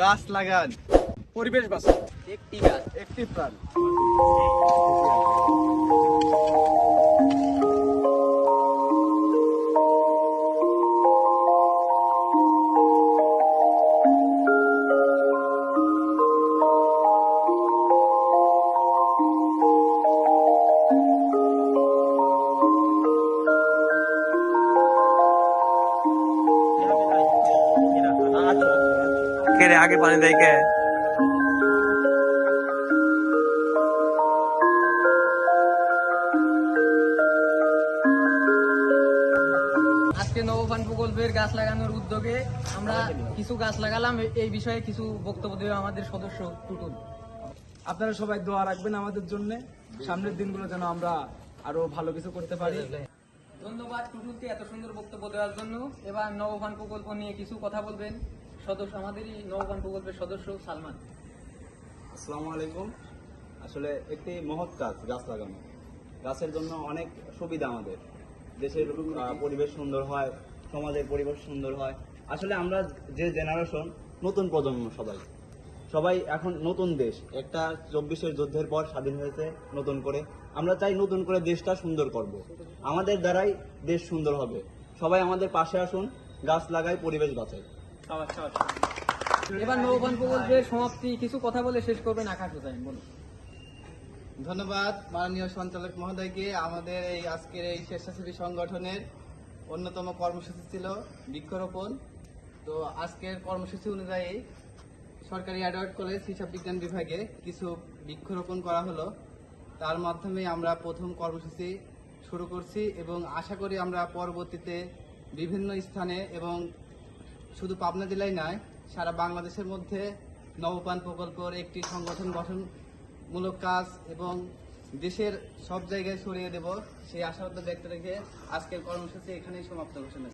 গাছ লাগান। পরিবেশ বাঁচান একটি গাছ একটি প্রাণ। কে রে আগে পানি দেয় কে? আজকে প্রকল্পের গাছ লাগানোর উদ্যোগে আমরা কিছু গাছ লাগালাম। এই বিষয়ে কিছু বক্তব্য দেবে আমাদের সদস্য টুটুল। আপনারা সবাই দোয়া রাখবেন আমাদের জন্য। সামনের দিনগুলো যেন আমরা আরও ভালো কিছু করতে পারি। ধন্যবাদ টুটুলকে এত সুন্দর বক্তব্য দেওয়ার জন্য। এবার নবপান প্রকল্প নিয়ে কিছু কথা বলবেন। সদস্য, আমাদেরই নবপান প্রকল্পের সদস্য সালমান। আসসালামু আলাইকুম। আসলে একটি মহৎ কাজ, গাছ লাগানো। গাছের জন্য অনেক সুবিধা আমাদের। দেশের পরিবেশ সুন্দর হয়, সমাজের পরিবেশ সুন্দর হয়। আসলে আমরা যে জেনারেশন নতুন প্রজন্ম সবাই। সবাই এখন নতুন দেশ। একটা চব্বিশের যুদ্ধের পর স্বাধীন হয়েছে নতুন করে। আমরা চাই নতুন করে দেশটা সুন্দর করব। আমাদের দ্বারাই দেশ সুন্দর হবে। সবাই আমাদের পাশে আসুন, গাছ লাগাই, পরিবেশ বাঁচাই। এবার নবপান প্রকল্পের সমাপ্তি কিছু কথা বলে শেষ করবেন আকাশ হোসেন বলুন। ধন্যবাদ মাননীয় সঞ্চালক মহোদয়কে। আমাদের এই আজকের এই স্বেচ্ছাসেবী সংগঠনের অন্যতম কর্মসূচি ছিল বৃক্ষরোপণ। তো আজকের কর্মসূচি অনুযায়ী সরকারি অ্যাডওয়ার্ড কলেজ হিসাব বিজ্ঞান বিভাগে কিছু বৃক্ষরোপণ করা হলো। তার মাধ্যমে আমরা প্রথম কর্মসূচি শুরু করছি এবং আশা করি আমরা পরবর্তীতে বিভিন্ন স্থানে এবং শুধু পাবনা জেলায় নয়, সারা বাংলাদেশের মধ্যে নবপান প্রকল্পর একটি সংগঠন গঠনমূলক কাজ এবং দেশের সব জায়গায় ছড়িয়ে দেব, সেই আশাবাদ ব্যক্ত রেখে আজকের কর্মসূচি এখানেই সমাপ্ত ঘোষণা